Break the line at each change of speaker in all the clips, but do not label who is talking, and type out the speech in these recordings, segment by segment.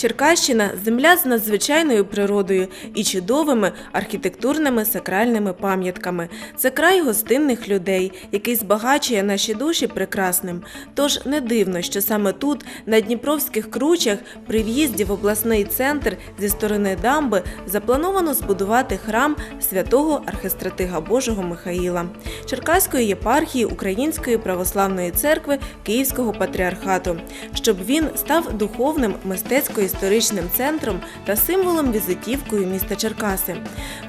Черкащина земля з надзвичайною природою і чудовими архітектурними сакральними пам'ятками. Це край гостинних людей, який збагачує наші душі прекрасним. Тож не дивно, що саме тут, на Дніпровських кручах, при в'їзді в обласний центр зі сторони дамби, заплановано збудувати храм святого архистратига Божого Михаїла, Черкаської єпархії Української православної церкви Київського патріархату, щоб він став духовним мистецько-історичним центром та символом візитівкою міста Черкаси.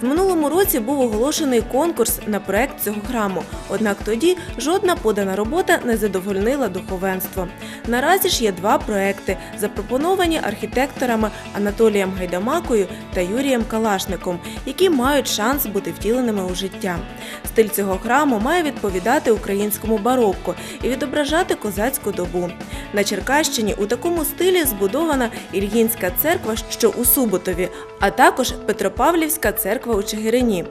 В минулому році був оголошений конкурс на проект цього храму. Однак тоді жодна подана робота не задовольнила духовенство. Наразі ж є два проекти, запропоновані архітекторами Анатолієм Гайдамакою та Юрієм Калашником, які мають шанс бути втіленими у життя. Стиль цього храму має відповідати українському барокко і відображати козацьку добу. На Черкащині у такому стилі збудована Ільїнська церква, що у Суботові, а також Петропавлівська церква у Чигирині.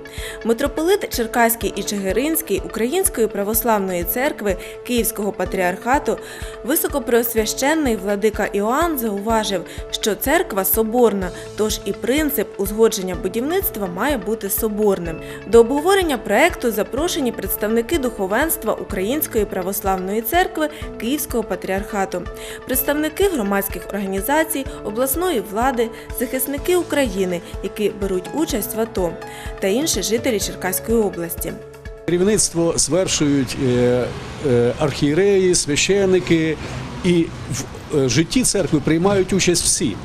Митрополит Черкаський і Чигиринський Української православної церкви Київського патріархату високопреосвященний владика Іоанн зауважив, що церква соборна, тож і принцип узгодження будівництва має бути соборним. До обговорення проекту запрошені представники духовенства Української православної церкви Київського патріархату, представники громадських організацій, обласної влади, захисники України, які беруть участь в АТО, та інші жителі Черкаської області.
Керівництво звершують е, е, архієреї, священники, і в е, житті церкви приймають участь всі.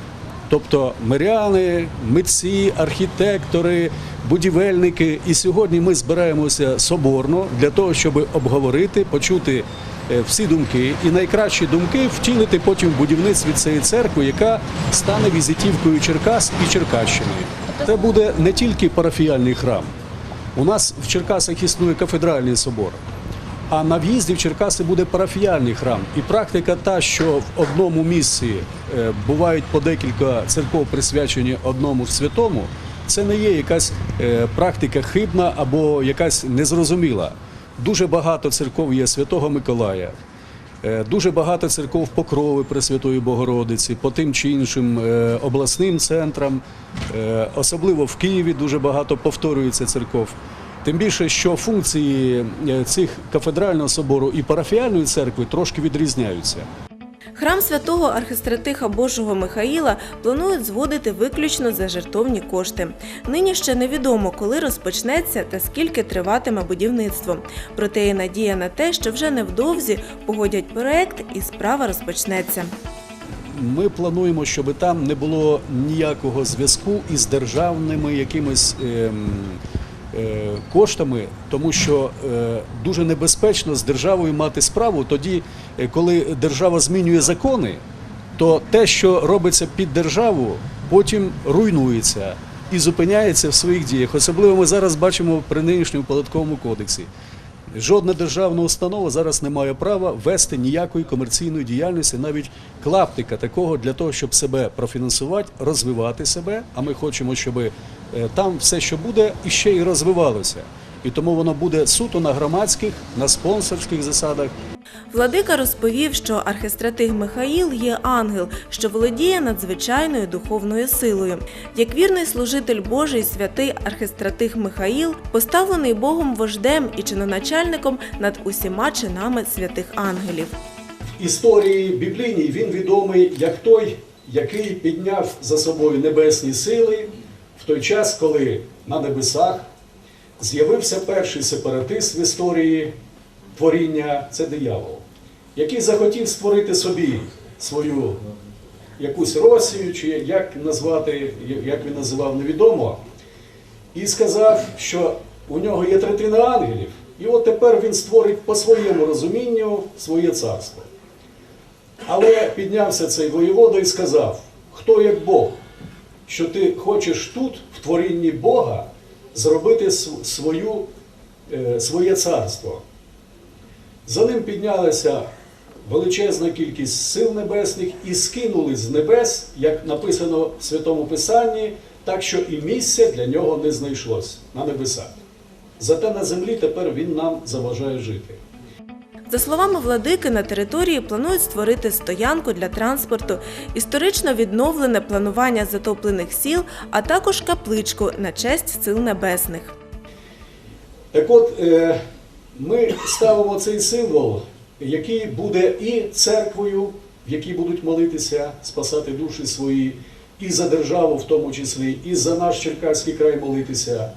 Тобто миряни, митці, архітектори, будівельники. І сьогодні ми збираємося соборно для того, щоб обговорити, почути всі думки і найкращі думки втілити потім в будівництві цієї церкви, яка стане візитівкою Черкас і Черкащини. Це буде не тільки парафіяльний храм. У нас в Черкасах існує кафедральний собор, а на в'їзді в Черкаси буде парафіяльний храм. І практика та, що в одному місці е, бувають по декілька церков присвячені одному святому, це не є якась е, практика хибна або якась незрозуміла. Дуже багато церков є Святого Миколая. Е, Дуже багато церков Покрови Пресвятої Богородиці, по тим чи іншим е, обласним центрам, Е, особливо в Києві дуже багато повторюється церков. Тим більше, що функції цих кафедрального собору і парафіальної церкви трошки відрізняються.
Храм святого архистратиха Божого Михаїла планують зводити виключно за жертовні кошти. Нині ще невідомо, коли розпочнеться та скільки триватиме будівництво. Проте є надія на те, що вже невдовзі погодять проект і справа розпочнеться.
Ми плануємо, щоб там не було ніякого зв'язку із державними якимись ем, коштами, тому що е, дуже небезпечно з державою мати справу тоді, е, коли держава змінює закони, то те, що робиться під державу, потім руйнується і зупиняється в своїх діях. Особливо ми зараз бачимо при нинішньому податковому кодексі. Жодна державна установа зараз не має права вести ніякої комерційної діяльності, навіть клаптика такого для того, щоб себе профінансувати, розвивати себе. А ми хочемо, щоб е, там все, що буде, іще і розвивалося. І тому воно буде суто на громадських, на спонсорських засадах.
Владика розповів, що архистратиг Михаїл є ангел, що володіє надзвичайною духовною силою. Як вірний служитель Божий, святий архистратиг Михаїл поставлений Богом вождем і чиноначальником над усіма чинами святих ангелів.
В історії біблійній він відомий як той, який підняв за собою небесні сили той час, коли на небесах з'явився перший сепаратист в історії творіння це диявол, який захотів створити собі свою якусь Росію, чи як назвати, як він називав, невідомо, і сказав, що у нього є третина ангелів, і от тепер він створить по своєму розумінню своє царство. Але піднявся цей воєвода і сказав: хто як Бог, що ти хочеш тут, в творінні Бога, зробити свою, е, своє царство. За ним піднялася величезна кількість сил небесних і скинули з небес, як написано в Святому Писанні, так що і місця для нього не знайшлось на небесах. Зате на землі тепер він нам заважає жити.
За словами владики, на території планують створити стоянку для транспорту, історично відновлене планування затоплених сіл, а також капличку на честь сил небесних.
Так от, е, ми ставимо цей символ, який буде і церквою, в якій будуть молитися, спасати душі свої, і за державу в тому числі, і за наш Черкаський край молитися.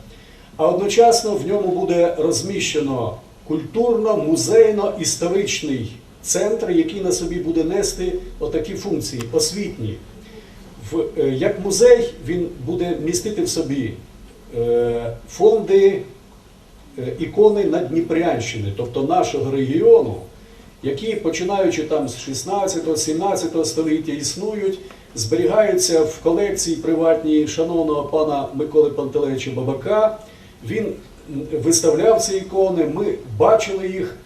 А одночасно в ньому буде розміщено культурно-музейно-історичний центр, який на собі буде нести отакі функції освітні. В, е, як музей він буде містити в собі е, фонди е, ікони Надніпрянщини, тобто нашого регіону, які, починаючи там з 16-17 століття, існують, зберігаються в колекції приватній шановного пана Миколи Пантелейча Бабака. Він виставляв ці ікони, ми бачили їх.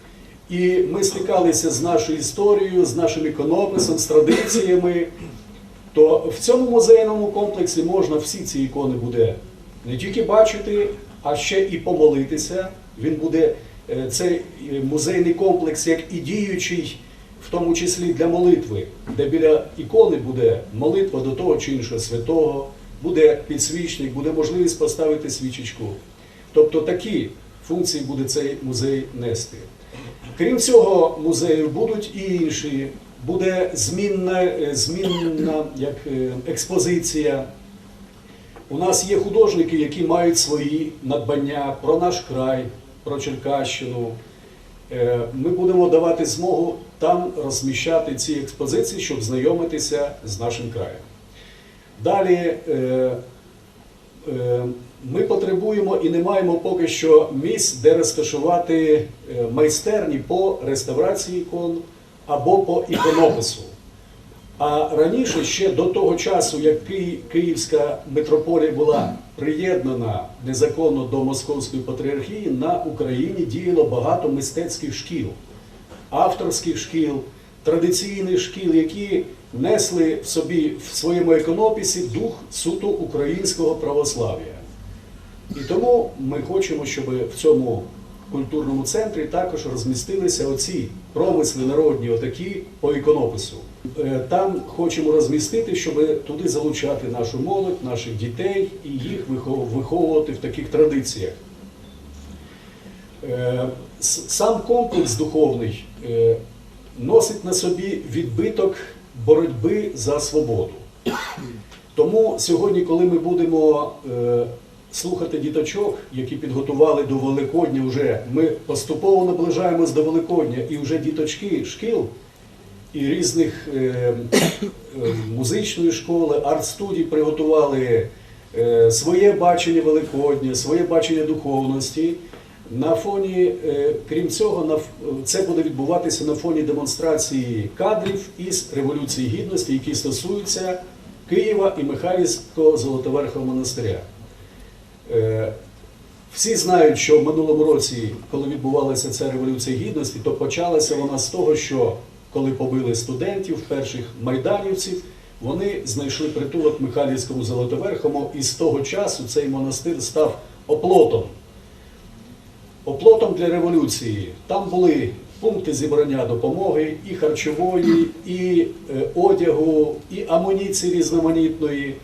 І ми стикалися з нашою історією, з нашим іконописом, з традиціями. То в цьому музейному комплексі можна всі ці ікони буде не тільки бачити, а ще і помолитися. Він буде е, цей е, музейний комплекс як і діючий, в тому числі для молитви, де біля ікони буде молитва до того чи іншого святого, буде підсвічник, буде можливість поставити свічечку. Тобто такі функції буде цей музей нести. Крім цього музею будуть і інші. Буде змінна, е, змінна як е, експозиція. У нас є художники, які мають свої надбання про наш край, про Черкащину. Е, Ми будемо давати змогу там розміщати ці експозиції, щоб знайомитися з нашим краєм. Далі ми потребуємо і не маємо поки що місць, де розташувати е, майстерні по реставрації ікон або по іконопису. А раніше, ще до того часу, як Ки- Київська митрополія була приєднана незаконно до Московської патріархії, на Україні діяло багато мистецьких шкіл, авторських шкіл, традиційних шкіл, які несли в собі в своєму іконописі дух суто українського православ'я. І тому ми хочемо, щоб в цьому культурному центрі також розмістилися оці промисли народні, отакі по іконопису. Е, Там хочемо розмістити, щоб туди залучати нашу молодь, наших дітей і їх виховувати в таких традиціях. Е, Сам комплекс духовний е, носить на собі відбиток боротьби за свободу. Тому сьогодні, коли ми будемо слухати діточок, які підготували до Великодня, вже ми поступово наближаємось до Великодня, і вже діточки шкіл і різних е, е, музичної школи, арт-студій приготували е, своє бачення Великодня, своє бачення духовності. На фоні, е, крім цього, це буде відбуватися на фоні демонстрації кадрів із Революції Гідності, які стосуються Києва і Михайлівського Золотоверхового монастиря. Е, Всі знають, що в минулому році, коли відбувалася ця революція гідності, то почалася вона з того, що коли побили студентів, перших майданівців, вони знайшли притулок Михайлівському Золотоверхому, і з того часу цей монастир став оплотом. Оплотом для революції. Там були пункти зібрання допомоги і харчової, і е, одягу, і амуніції різноманітної.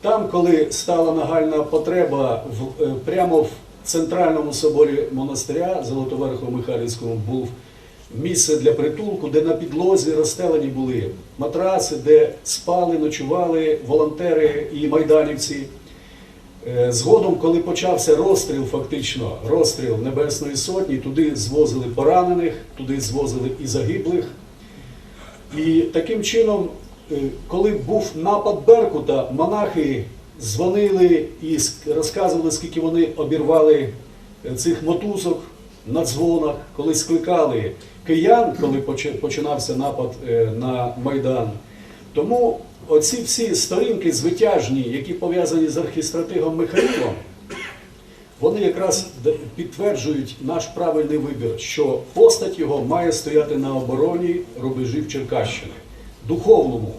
Там, коли стала нагальна потреба, в, е, прямо в центральному соборі монастиря Золотоверховому Михайлівському був місце для притулку, де на підлозі розстелені були матраси, де спали, ночували волонтери і майданівці. Е, Згодом, коли почався розстріл, фактично розстріл Небесної Сотні, туди звозили поранених, туди звозили і загиблих. І таким чином, коли був напад Беркута, монахи дзвонили і розказували, скільки вони обірвали е, цих мотузок на дзвонах, коли скликали киян, коли починався напад е, на Майдан. Тому оці всі сторінки звитяжні, які пов'язані з архістратигом Михайлом, вони якраз підтверджують наш правильний вибір, що постать його має стояти на обороні рубежів Черкащини, духовному,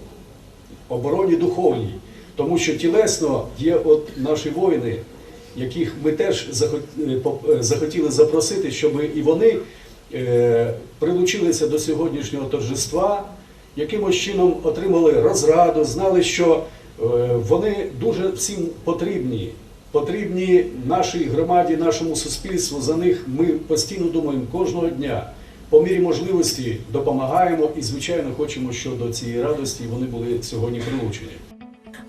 обороні духовній. Тому що тілесно є от наші воїни, яких ми теж е, е, захотіли запросити, щоб і вони е, прилучилися до сьогоднішнього торжества, якимось чином отримали розраду, знали, що вони дуже всім потрібні. Потрібні нашій громаді, нашому суспільству. За них ми постійно думаємо кожного дня. По мірі можливості допомагаємо і, звичайно, хочемо, щоб до цієї радості вони були сьогодні прилучені.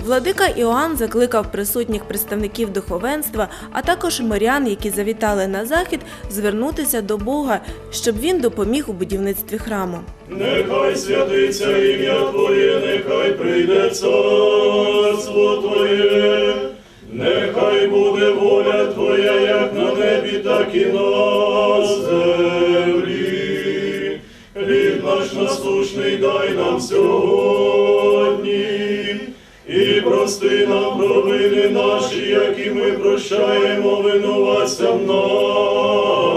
Владика Іоанн закликав присутніх представників духовенства, а також мирян, які завітали на захід, звернутися до Бога, щоб він допоміг у будівництві храму.
Нехай святиться ім'я Твоє, нехай прийде царство Твоє, нехай буде воля Твоя, як на небі, так і на землі. Наш насущний дай нам сьогодні, і прости нам провини наші, які ми прощаємо винуватцям нашим.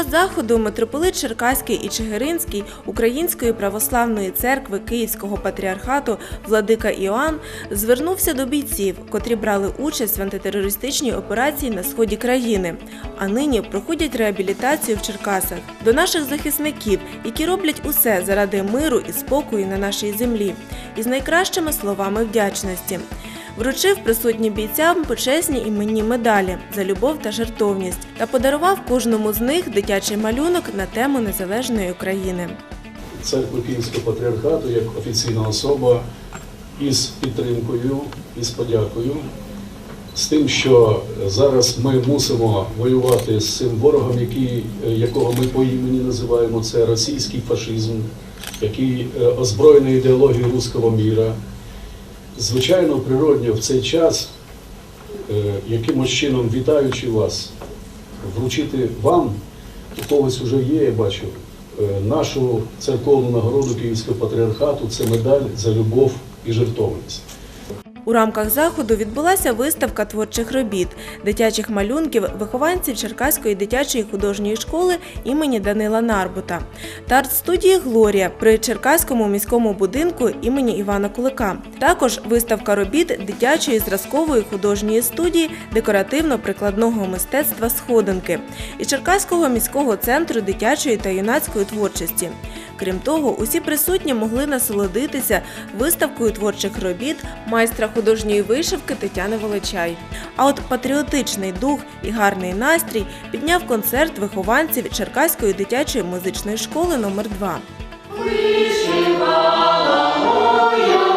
Час заходу митрополит Черкаський і Чигиринський Української православної церкви Київського патріархату Владика Іоанн звернувся до бійців, котрі брали участь в антитерористичній операції на сході країни, а нині проходять реабілітацію в Черкасах, до наших захисників, які роблять усе заради миру і спокою на нашій землі, із найкращими словами вдячності. Вручив присутнім бійцям почесні іменні медалі за любов та жертовність та подарував кожному з них дитячий малюнок на тему незалежної України.
Церкви Київського патріархату як офіційна особа із підтримкою, із подякою, з тим, що зараз ми мусимо воювати з цим ворогом, який, якого ми по імені називаємо це російський фашизм, який е, озброєний ідеологією руського міра. Звичайно, природньо в цей час, е, якимось чином вітаючи вас, вручити вам, у когось вже є, я бачу, е, нашу церковну нагороду Київського патріархату це медаль за любов і жертовність.
У рамках заходу відбулася виставка творчих робіт, дитячих малюнків вихованців Черкаської дитячої художньої школи імені Данила Нарбута та арт-студії Глорія при Черкаському міському будинку імені Івана Кулика. Також виставка робіт дитячої зразкової художньої студії декоративно-прикладного мистецтва Сходинки і Черкаського міського центру дитячої та юнацької творчості. Крім того, усі присутні могли насолодитися виставкою творчих робіт майстра художньої вишивки Тетяни Волочай. А от патріотичний дух і гарний настрій підняв концерт вихованців Черкаської дитячої музичної школи номер 2
Любий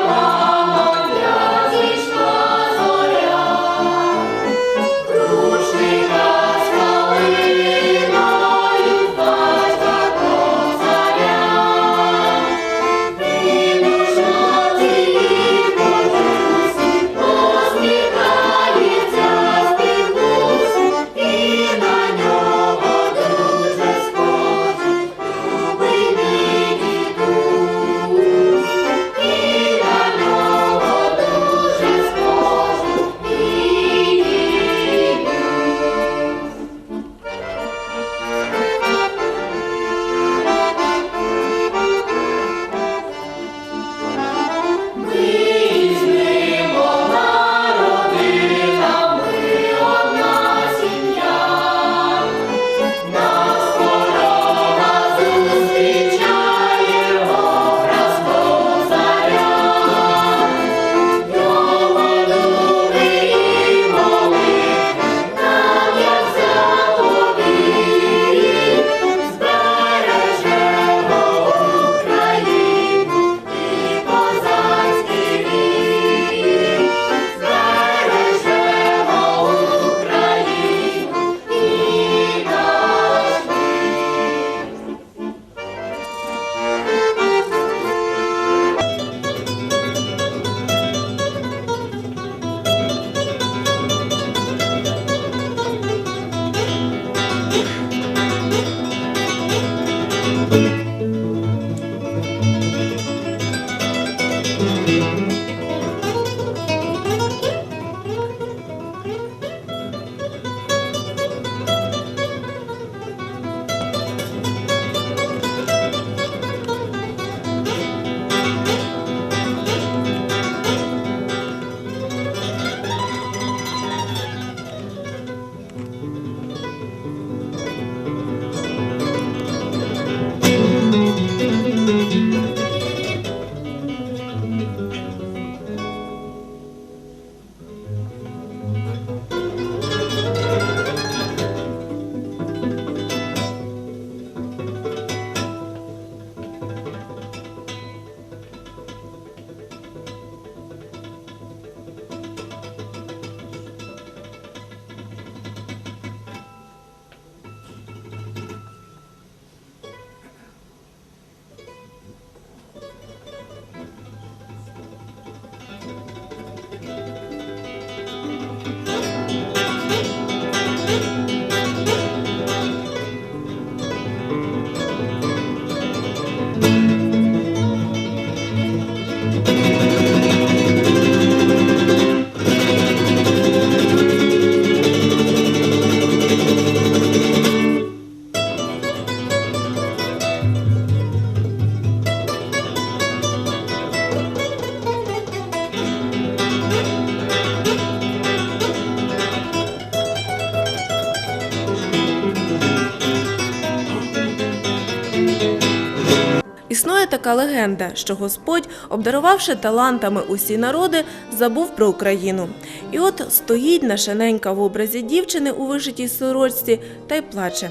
Легенда, що Господь, обдарувавши талантами усі народи, забув про Україну. І от стоїть наша ненька в образі дівчини у вишитій сорочці та й плаче.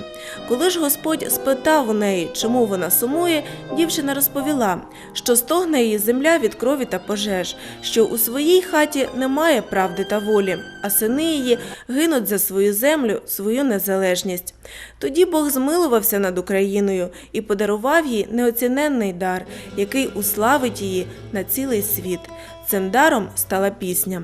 Коли ж Господь спитав у неї, чому вона сумує, дівчина розповіла, що стогне її земля від крові та пожеж, що у своїй хаті немає правди та волі, а сини її гинуть за свою землю, свою незалежність. Тоді Бог змилувався над Україною і подарував їй неоціненний дар, який уславить її на цілий світ. Цим даром стала пісня.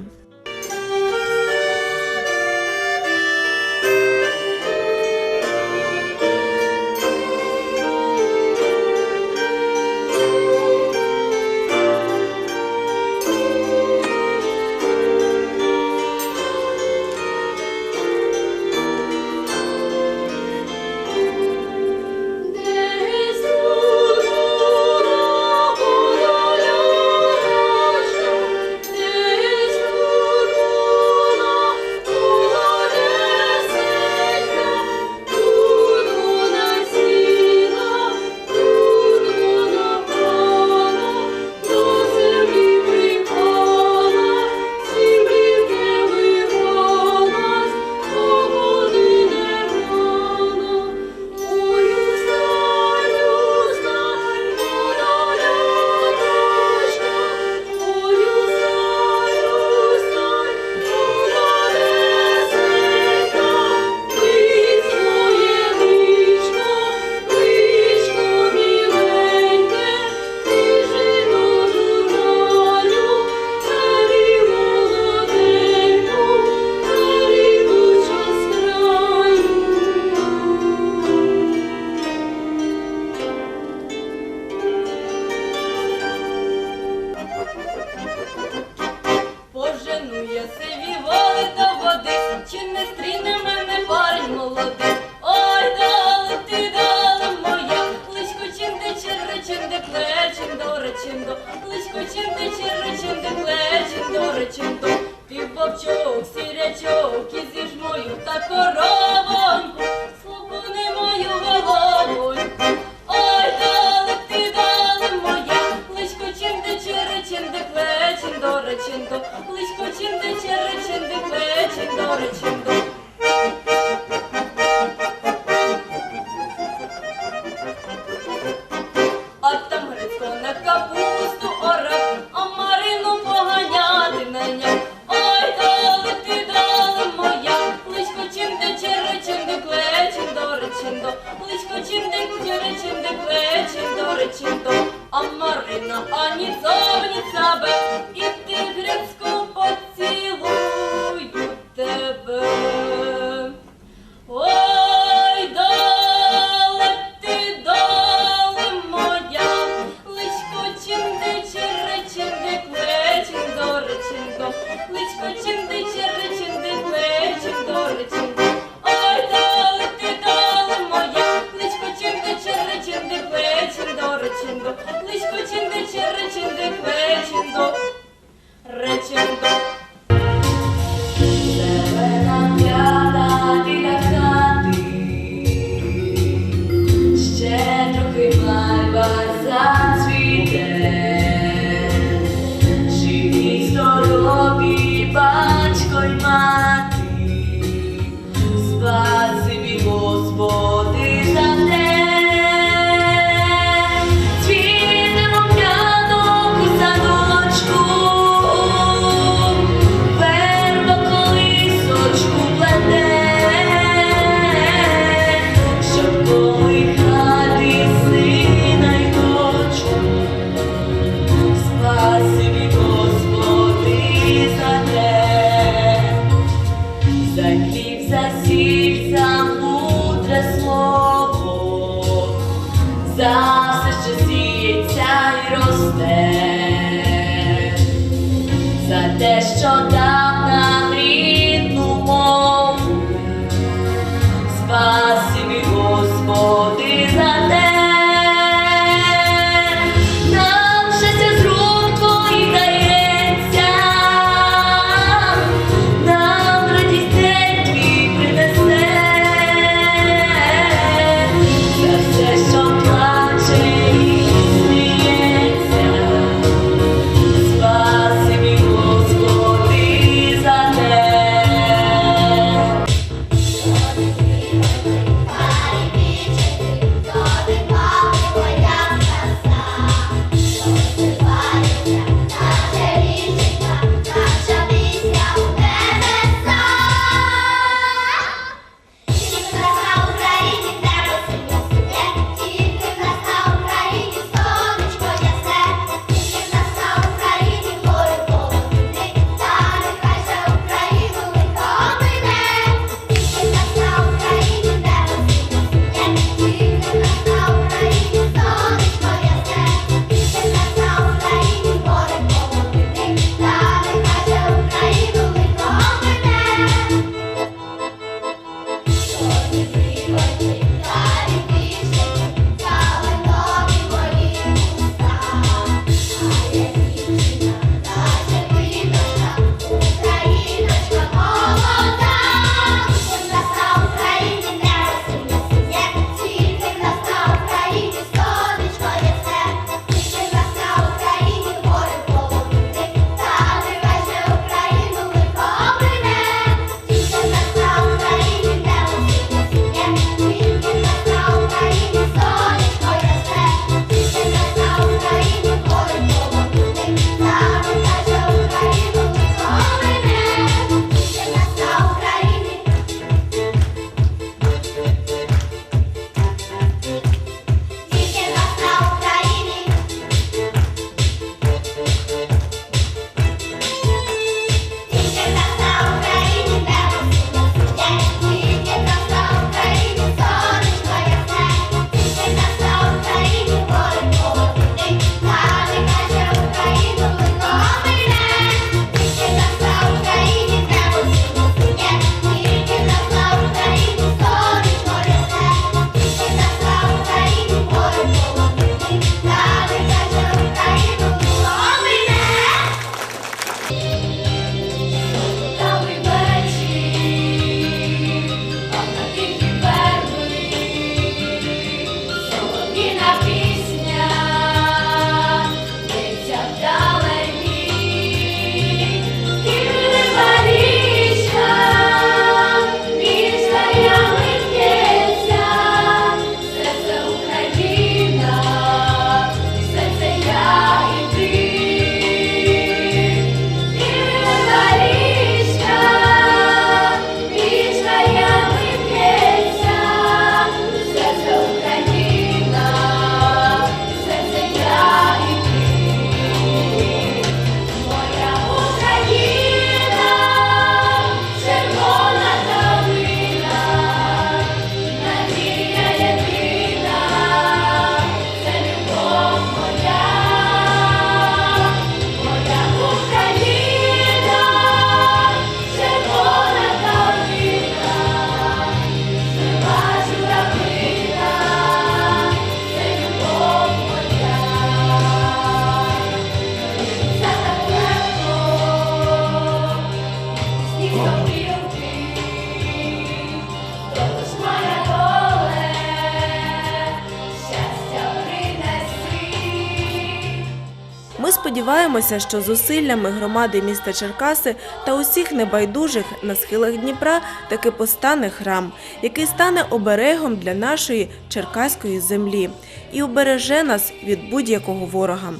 Сподіваємося, що зусиллями громади міста Черкаси та усіх небайдужих на схилах Дніпра таки постане храм, який стане оберегом для нашої черкаської землі і убереже нас від будь-якого ворога.